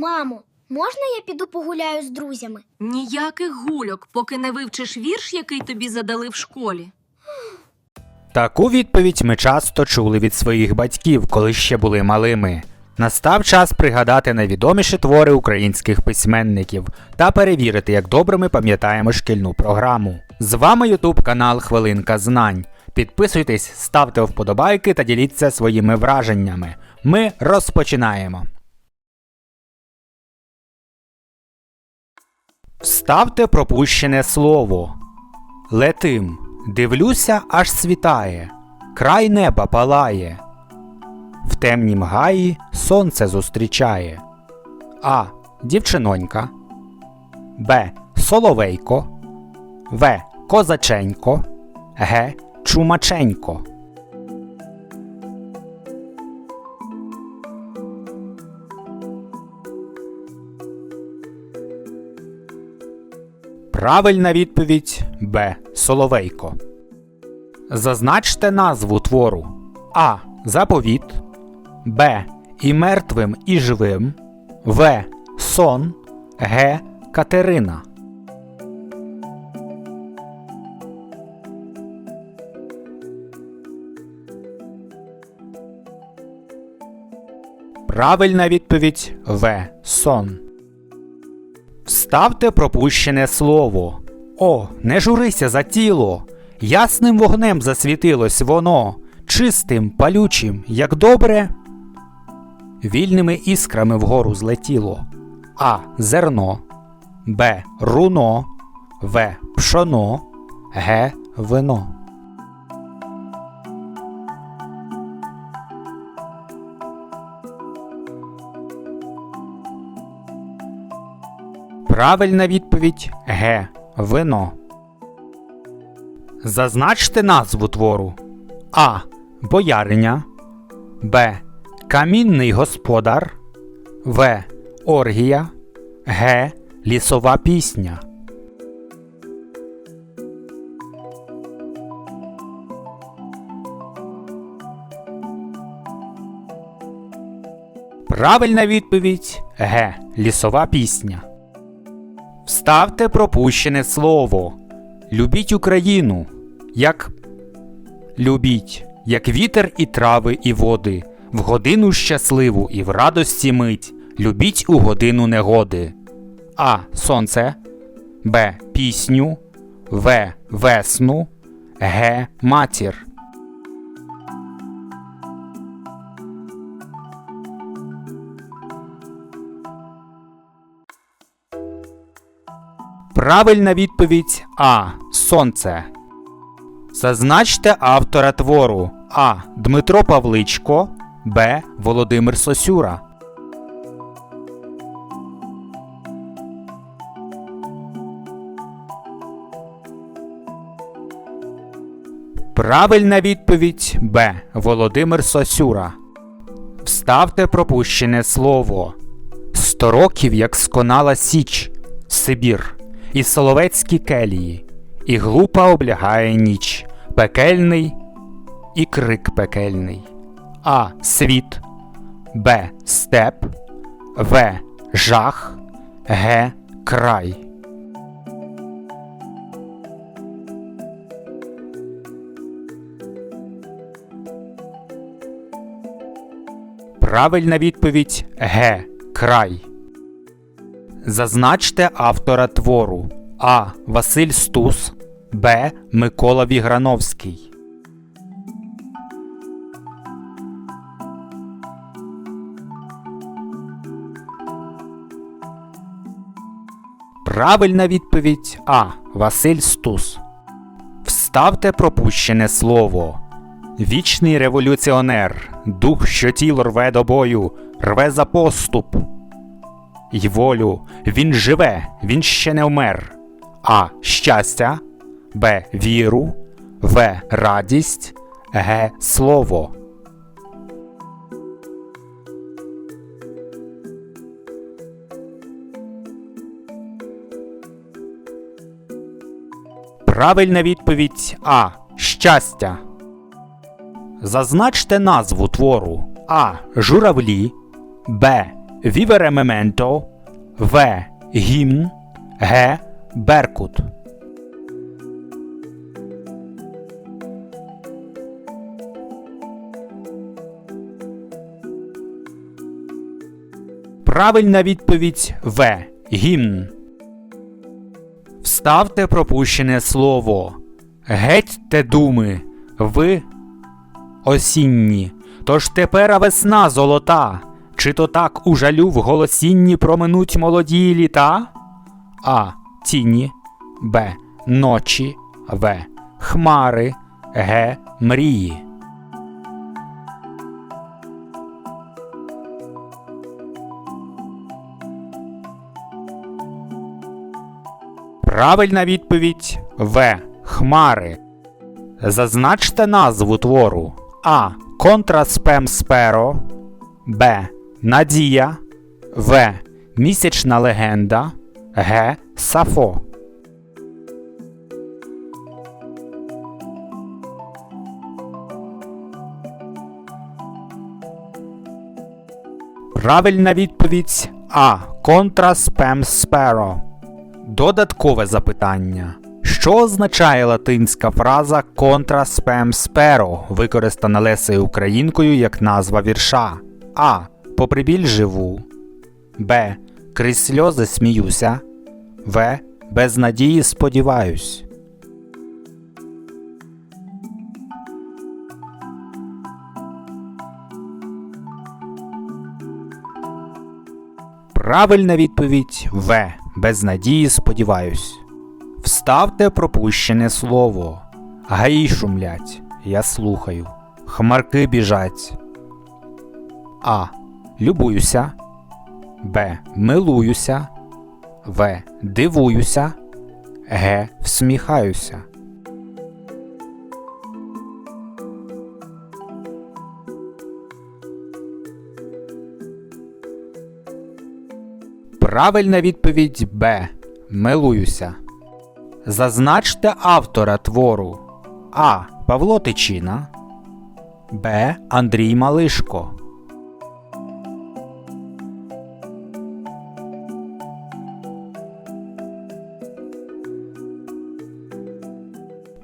Мамо, можна я піду погуляю з друзями? Ніяких гульок, поки не вивчиш вірш, який тобі задали в школі. Таку відповідь ми часто чули від своїх батьків, коли ще були малими. Настав час пригадати найвідоміші твори українських письменників та перевірити, як добре ми пам'ятаємо шкільну програму. З вами Ютуб канал Хвилинка Знань. Підписуйтесь, ставте вподобайки та діліться своїми враженнями. Ми розпочинаємо. Вставте пропущене слово. Летим, дивлюся, аж світає, край неба палає. В темнім гаї сонце зустрічає. А. Дівчинонька. Б. Соловейко. В. Козаченько. Г. Чумаченько. Правильна відповідь Б. Соловейко. Зазначте назву твору А. Заповіт. Б. І мертвим, і живим. В. Сон. Г. Катерина. Правильна відповідь В. Сон. Вставте пропущене слово. О, не журися за тіло. Ясним вогнем засвітилось воно, чистим, палючим, як добре. Вільними іскрами вгору злетіло. А. Зерно. Б. Руно. В. Пшоно. Г. Вино. Правильна відповідь Г. Вино. Зазначте назву твору А. Бояриня. Б. Камінний господар. В. Оргія. Г. Лісова пісня. Правильна відповідь Г. Лісова пісня. Вставте пропущене слово. Любіть Україну, як любіть, як вітер і трави, і води, в годину щасливу і в радості мить. Любіть у годину негоди. А. Сонце. Б. Пісню. В. Весну. Г. Матір. Правильна відповідь А. Сонце. Зазначте автора твору А. Дмитро Павличко. Б. Володимир Сосюра. Правильна відповідь Б. Володимир Сосюра. Вставте пропущене слово. Сто років, як сконала Січ, Сибір, і соловецькі келії, і глупа облягає ніч, пекельний і крик пекельний. А. Світ, Б. Степ, В. Жах, Г. Край. Правильна відповідь Г. Край. Зазначте автора твору А. Василь Стус. Б. Микола Віграновський. Правильна відповідь А. Василь Стус. Вставте пропущене слово. Вічний революціонер, дух, що тіло рве до бою, рве за поступ. Й волю, він живе, він ще не вмер. А. Щастя, Б. Віру, В. Радість, Г. Слово. Правильна відповідь А. Щастя. Зазначте назву твору А. Журавлі, Б. Вівере мементо. В. Гімн. Г. Беркут. Правильна відповідь В. Гімн. Вставте пропущене слово. Геть те думи. Ви осінні. Тож тепера весна золота. Чи то так у жалю в голосінні проминуть молоді літа? А. Тіні. Б. Ночі. В. Хмари. Г. Мрії. Правильна відповідь В. Хмари. Зазначте назву твору А. Контраспем сперо. Б. Надія. В. Місячна легенда. Г. Сафо. Правильна відповідь А. Контраспем сперо. Додаткове запитання. Що означає латинська фраза «contra spem spero», використана Лесею Українкою як назва вірша? А. Попри біль живу. Б. Крізь сльози сміюся. В. Без надії сподіваюсь. Правильна відповідь В. Без надії сподіваюсь. Вставте пропущене слово. Гаї шумлять. Я слухаю. Хмарки біжать. А. Любуюся. Б. Милуюся. В. Дивуюся. Г. Всміхаюся. Правильна відповідь Б. Милуюся. Зазначте автора твору А. Павло Тичина. Б. Андрій Малишко.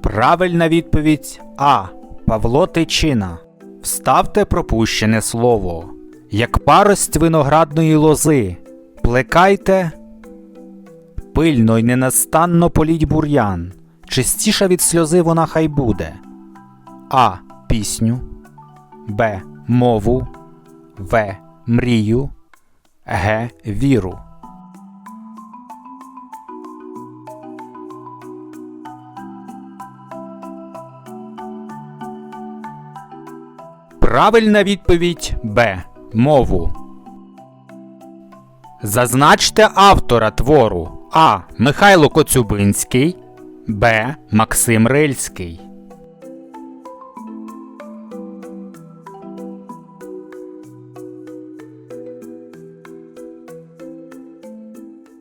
Правильна відповідь А. Павло Тичина. Вставте пропущене слово. Як парость виноградної лози. Плекайте пильно й ненастанно політь бур'ян. Чистіша від сльози вона хай буде. А. Пісню. Б. Мову. В. Мрію. Г. Віру. Правильна відповідь Б. Мову. Зазначте автора твору А. Михайло Коцюбинський. Б. Максим Рильський.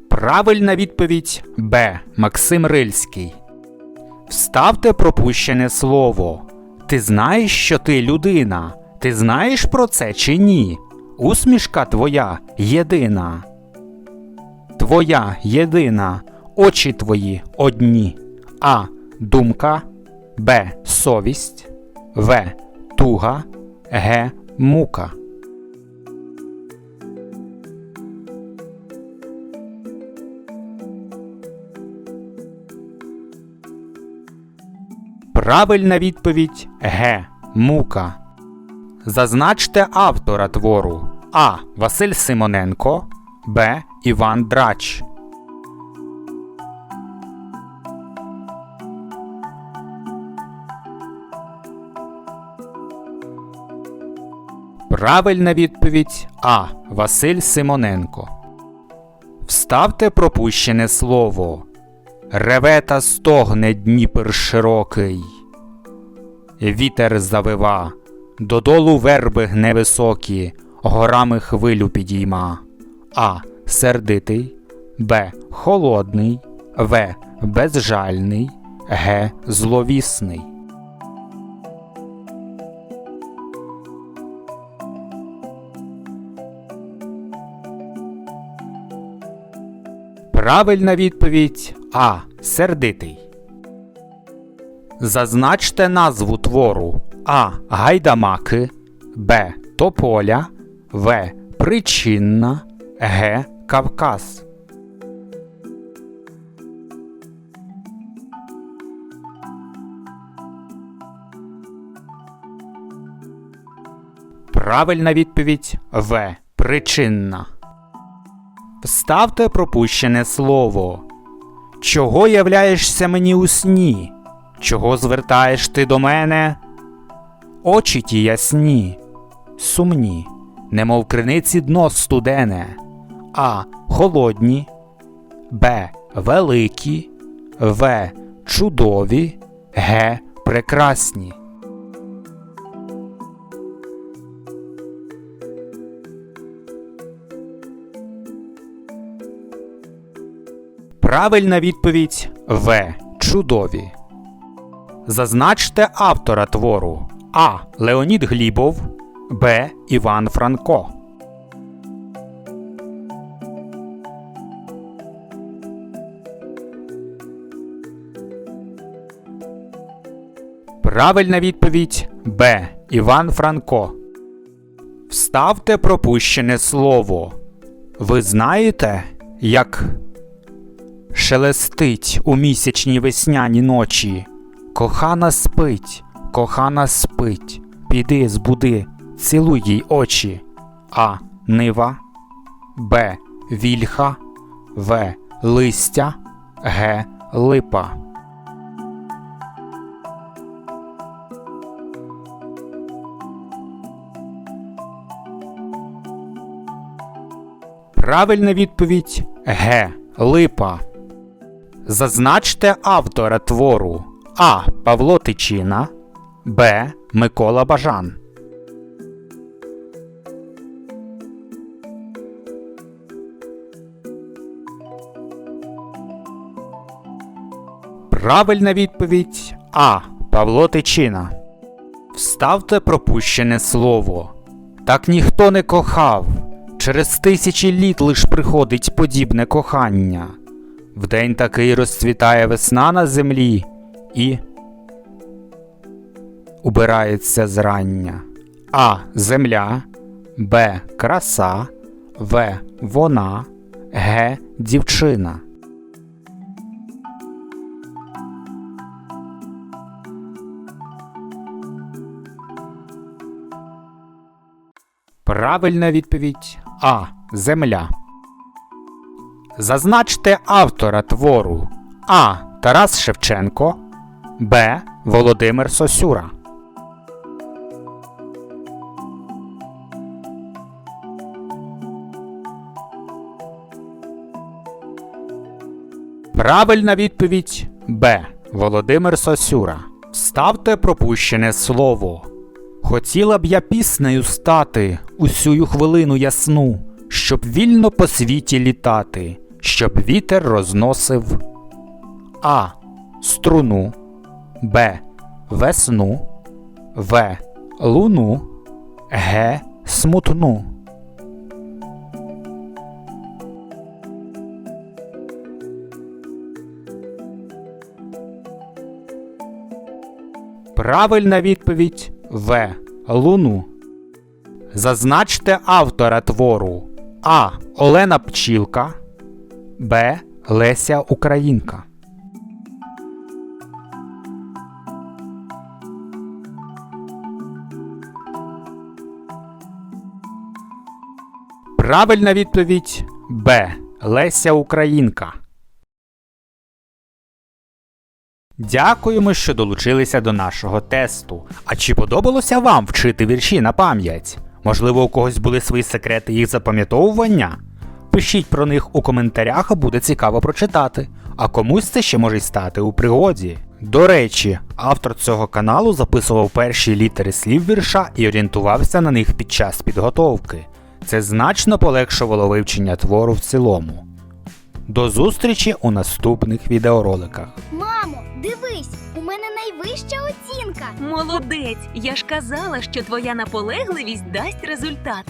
Правильна відповідь Б. Максим Рильський. Вставте пропущене слово. Ти знаєш, що ти людина? Ти знаєш про це чи ні? Усмішка твоя єдина. Твоя єдина, очі твої одні. А. Думка. Б. Совість. В. Туга. Г. Мука. Правильна відповідь Г. Мука. Зазначте автора твору А. Василь Симоненко. Б. Іван Драч. Правильна відповідь А. Василь Симоненко. Вставте пропущене слово. Реве та стогне Дніпр широкий. Вітер завива, додолу верби гне високі, горами хвилю підійма. А. Сердитий. Б. Холодний. В. Безжальний. Г. Зловісний. Правильна відповідь А. Сердитий. Зазначте назву твору А. Гайдамаки, Б. Тополя, В. Причинна, Г. Кавказ. Правильна відповідь В. Причинна. Вставте пропущене слово. Чого являєшся мені у сні? Чого звертаєш ти до мене? Очі ті ясні, сумні, немов криниці дно студене, А. Холодні, Б. Великі, В. Чудові, Г. Прекрасні. Правильна відповідь В. Чудові. Зазначте автора твору А. Леонід Глібов, Б. Іван Франко. Правильна відповідь Б. Іван Франко. Вставте пропущене слово. Ви знаєте, як Шелестить у місячній весняні ночі. Кохана спить, кохана спить. Піди збуди, цілуй їй очі. А. Нива, Б. Вільха, В. Листя, Г. Липа. Правильна відповідь Г. Липа. Зазначте автора твору А. Павло Тичина, Б. Микола Бажан. Правильна відповідь А. Павло Тичина. Вставте пропущене слово. Так ніхто не кохав. Через тисячі літ лиш приходить подібне кохання. Вдень такий розцвітає весна на землі і убирається зрання. А. Земля, Б. Краса, В. Вона, Г. Дівчина. Правильна відповідь А. Земля. Зазначте автора твору А. Тарас Шевченко, Б. Володимир Сосюра. Правильна відповідь Б. Володимир Сосюра. Ставте пропущене слово. Хотіла б я піснею стати усю хвилину ясну, щоб вільно по світі літати, щоб вітер розносив А. Струну, Б. Весну, В. Луну, Г. Смутну. Правильна відповідь В. Луну. Зазначте автора твору А. Олена Пчілка, Б. Леся Українка. Правильна відповідь Б. Леся Українка. Дякуємо, що долучилися до нашого тесту. А чи подобалося вам вчити вірші на пам'ять? Можливо, у когось були свої секрети їх запам'ятовування? Пишіть про них у коментарях, буде цікаво прочитати. А комусь це ще може й стати у пригоді. До речі, автор цього каналу записував перші літери слів вірша і орієнтувався на них під час підготовки. Це значно полегшувало вивчення твору в цілому. До зустрічі у наступних відеороликах. Мамо, дивись, у мене найвища оцінка. Молодець! Я ж казала, що твоя наполегливість дасть результат.